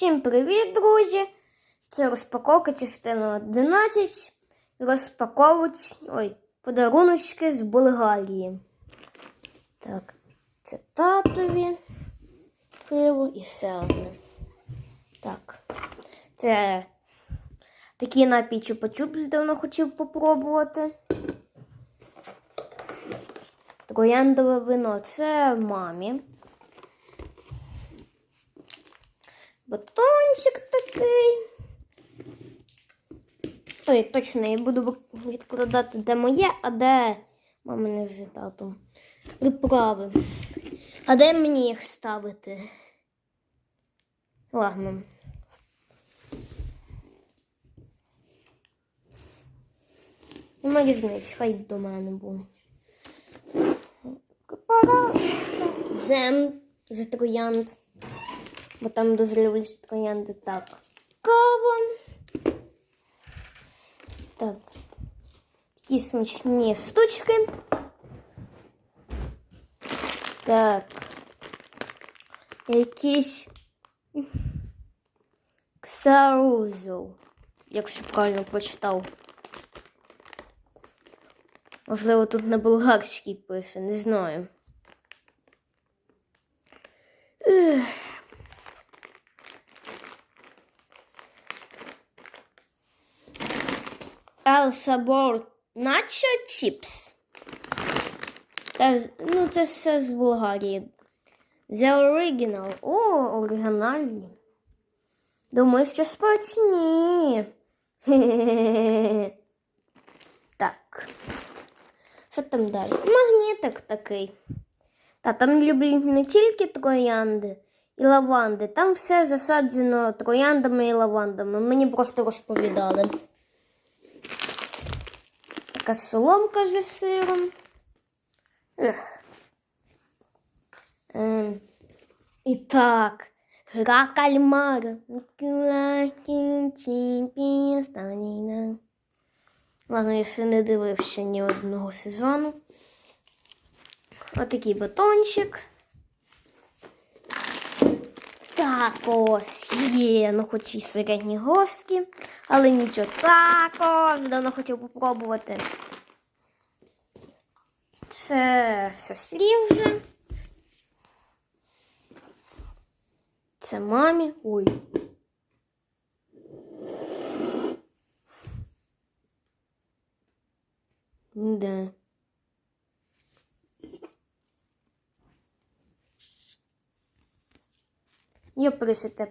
Всім привіт, друзі! Це розпаковка частина 11. Розпаковують ой, подаруночки з Болгарії. Так, це татові пиво і все. Так. Це такий напій чупа-чупс давно хотів попробувати. Трояндове вино це мамі. Батончик такий. Ой, точно, я буду відкладати, де моє, а де мамине вже тату. Приправи. А де мені їх ставити? Ладно. Нема різниці, хай до мене буде. Пора. Джем з троянд. Бо там дуже люблять троянди. Так. Кава. Так. Такі смачні штучки. Так. Якийсь ксарузел, якщо правильно прочитав. Можливо, тут на болгарській пише, не знаю. Ех. El Sabor Nacho Chips. Та, ну, це все з Болгарії. The Original. О, оригінальні. Думаю, що смачні. Так. Що там далі? Магнітик такий. Та там люблять не тільки троянди і лаванди. Там все засаджено трояндами і лавандами. Мені просто розповідали. Така соломка з сиром. Ех. Ем. І так. Гра кальмара. Ладно, я ще не дивився ні одного сезону. Отакий батончик. Так ось є, ну хоч і середні гостки, але нічого також давно хотів попробувати. Це сестрі вже. Це мамі. Ой. Да. Я присите